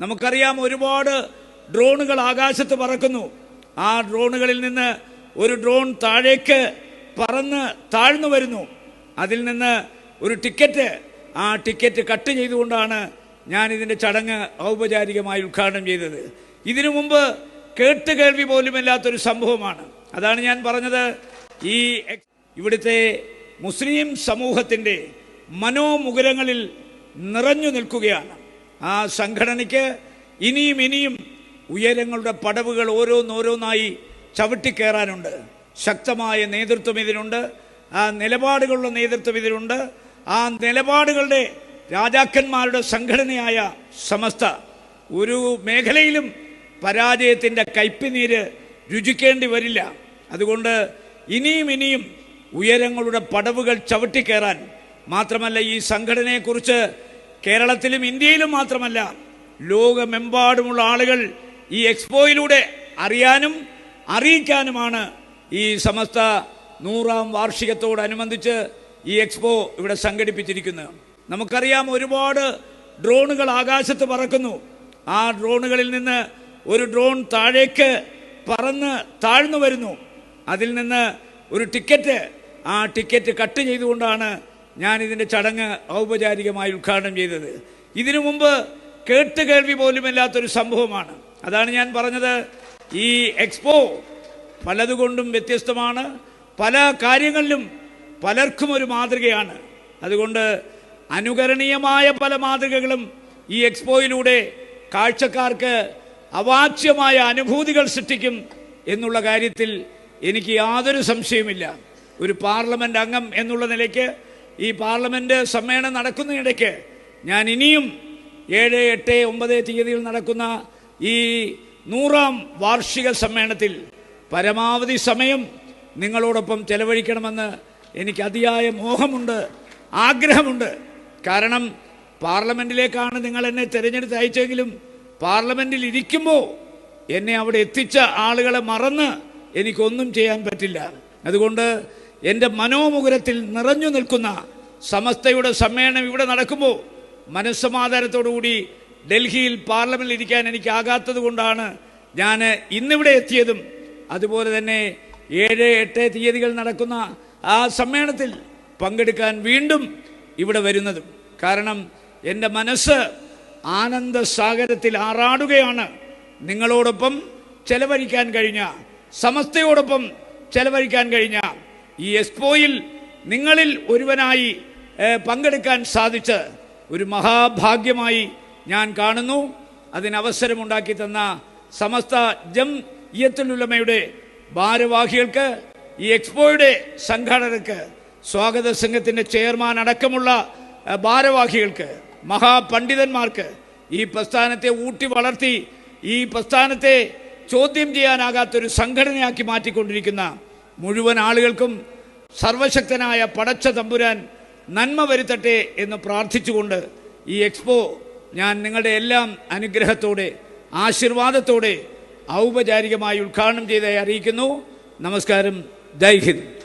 നമുക്കറിയാം ഒരുപാട് ഡ്രോണുകൾ ആകാശത്ത് പറക്കുന്നു. ആ ഡ്രോണുകളിൽ നിന്ന് ഒരു ഡ്രോൺ താഴേക്ക് പറന്ന് താഴ്ന്നു വരുന്നു. അതിൽ നിന്ന് ഒരു ടിക്കറ്റ്. ആ ടിക്കറ്റ് കട്ട് ചെയ്തുകൊണ്ടാണ് ഞാൻ ഇതിന്റെ ചടങ്ങ് ഔപചാരികമായി ഉദ്ഘാടനം ചെയ്തത്. ഇതിനു മുമ്പ് കേട്ട് കേൾവി പോലുമില്ലാത്തൊരു സംഭവമാണ്. അതാണ് ഞാൻ പറഞ്ഞത്. ഈ ഇവിടുത്തെ മുസ്ലിം സമൂഹത്തിന്റെ മനോമുകുരങ്ങളിൽ നിറഞ്ഞു നിൽക്കുകയാണ്. ആ സംഘടനയ്ക്ക് ഇനിയും ഇനിയും ഉയരങ്ങളുടെ പടവുകൾ ഓരോന്നോരോന്നായി ചവിട്ടിക്കയറാനുണ്ട് ശക്തമായ നേതൃത്വം ഇതിനുണ്ട്. ആ നിലപാടുകളുള്ള നേതൃത്വം ഇതിനുണ്ട്. ആ നിലപാടുകളുടെ രാജാക്കന്മാരുടെ സംഘടനയായ സമസ്ത ഒരു മേഖലയിലും പരാജയത്തിന്റെ കയ്പിനീര് രുചിക്കേണ്ടി വരില്ല. അതുകൊണ്ട് ഇനിയും ഇനിയും ഉയരങ്ങളുടെ പടവുകൾ ചവിട്ടിക്കയറാൻ മാത്രമല്ല ഈ സംഘടനയെക്കുറിച്ച് കേരളത്തിലും ഇന്ത്യയിലും മാത്രമല്ല ലോകമെമ്പാടുമുള്ള ആളുകൾ ഈ എക്സ്പോയിലൂടെ അറിയാനും അറിയിക്കാനുമാണ് ഈ സമസ്ത നൂറാം വാർഷികത്തോടനുബന്ധിച്ച് ഈ എക്സ്പോ ഇവിടെ സംഘടിപ്പിച്ചിരിക്കുന്നത്. നമുക്കറിയാം ഒരുപാട് ഡ്രോണുകൾ ആകാശത്ത് പറക്കുന്നു. ആ ഡ്രോണുകളിൽ നിന്ന് ഒരു ഡ്രോൺ താഴേക്ക് പറന്ന് താഴ്ന്നു വരുന്നു. അതിൽ നിന്ന് ഒരു ടിക്കറ്റ് ആ ടിക്കറ്റ് കട്ട് ചെയ്തുകൊണ്ടാണ് ഞാൻ ഇതിന്റെ ചടങ്ങ് ഔപചാരികമായി ഉദ്ഘാടനം ചെയ്തത്. ഇതിനു മുമ്പ് കേട്ട് കേൾവി പോലുമില്ലാത്തൊരു സംഭവമാണ്. അതാണ് ഞാൻ പറഞ്ഞത്. ഈ എക്സ്പോ പലതുകൊണ്ടും വ്യത്യസ്തമാണ്. പല കാര്യങ്ങളിലും പലർക്കും ഒരു മാതൃകയാണ്. അതുകൊണ്ട് അനുകരണീയമായ പല മാതൃകകളും ഈ എക്സ്പോയിലൂടെ കാഴ്ചക്കാർക്ക് അവാച്യമായ അനുഭൂതികൾ സൃഷ്ടിക്കും എന്നുള്ള കാര്യത്തിൽ എനിക്ക് യാതൊരു സംശയമില്ല ഒരു പാർലമെന്റ് അംഗം എന്നുള്ള നിലയ്ക്ക് ഈ പാർലമെന്റ് സമ്മേളനം നടക്കുന്നതിനിടയ്ക്ക് ഞാൻ ഇനിയും ഏഴ് എട്ട് ഒമ്പത് തീയതിയിൽ നടക്കുന്ന ഈ നൂറാം വാർഷിക സമ്മേളനത്തിൽ പരമാവധി സമയം നിങ്ങളോടൊപ്പം ചെലവഴിക്കണമെന്ന് എനിക്ക് അതിയായ മോഹമുണ്ട് ആഗ്രഹമുണ്ട്. കാരണം പാർലമെന്റിലേക്കാണ് നിങ്ങൾ എന്നെ തിരഞ്ഞെടുത്ത് അയച്ചെങ്കിലും പാർലമെന്റിൽ ഇരിക്കുമ്പോൾ എന്നെ അവിടെ എത്തിച്ച ആളുകളെ മറന്ന് എനിക്കൊന്നും ചെയ്യാൻ പറ്റില്ല. അതുകൊണ്ട് എന്റെ മനോമുകുരത്തിൽ നിറഞ്ഞു നിൽക്കുന്ന സമസ്തയുടെ സമ്മേളനം ഇവിടെ നടക്കുമ്പോൾ മനസ്സമാധാനത്തോടുകൂടി ഡൽഹിയിൽ പാർലമെന്റിൽ ഇരിക്കാൻ എനിക്ക് ആകാത്തത് കൊണ്ടാണ് ഞാൻ ഇന്നിവിടെ എത്തിയതും അതുപോലെ തന്നെ ഏഴ് എട്ട് തീയതികൾ നടക്കുന്ന ആ സമ്മേളനത്തിൽ പങ്കെടുക്കാൻ വീണ്ടും ഇവിടെ വരുന്നതും. കാരണം എന്റെ മനസ്സ് ആനന്ദ സാഗരത്തിൽ ആറാടുകയാണ്. നിങ്ങളോടൊപ്പം ചെലവഴിക്കാൻ കഴിഞ്ഞ സമസ്തയോടൊപ്പം ചെലവഴിക്കാൻ കഴിഞ്ഞ ഈ എക്സ്പോയിൽ നിങ്ങളിൽ ഒരുവനായി പങ്കെടുക്കാൻ സാധിച്ച് ഒരു മഹാഭാഗ്യമായി ഞാൻ കാണുന്നു. അതിനവസരമുണ്ടാക്കി തന്ന സമസ്ത ജം ഇയത്തുലുലമയുടെ ഭാരവാഹികൾക്ക് ഈ എക്സ്പോയുടെ സംഘാടകർക്ക് സ്വാഗത സംഘത്തിന്റെ ചെയർമാൻ അടക്കമുള്ള ഭാരവാഹികൾക്ക് മഹാപണ്ഡിതന്മാർക്ക് ഈ പ്രസ്ഥാനത്തെ ഊട്ടി വളർത്തി ഈ പ്രസ്ഥാനത്തെ ചോദ്യം ചെയ്യാനാകാത്തൊരു സംഘടനയാക്കി മാറ്റിക്കൊണ്ടിരിക്കുന്ന മുഴുവൻ ആളുകൾക്കും സർവശക്തനായ പടച്ച തമ്പുരാൻ നന്മ വരുത്തട്ടെ എന്ന് പ്രാർത്ഥിച്ചുകൊണ്ട് ഈ എക്സ്പോ ഞാൻ നിങ്ങളുടെ എല്ലാം അനുഗ്രഹത്തോടെ ആശീർവാദത്തോടെ ഔപചാരികമായി ഉദ്ഘാടനം ചെയ്തായി അറിയിക്കുന്നു. നമസ്കാരം. ജയ് ഹിന്ദ്.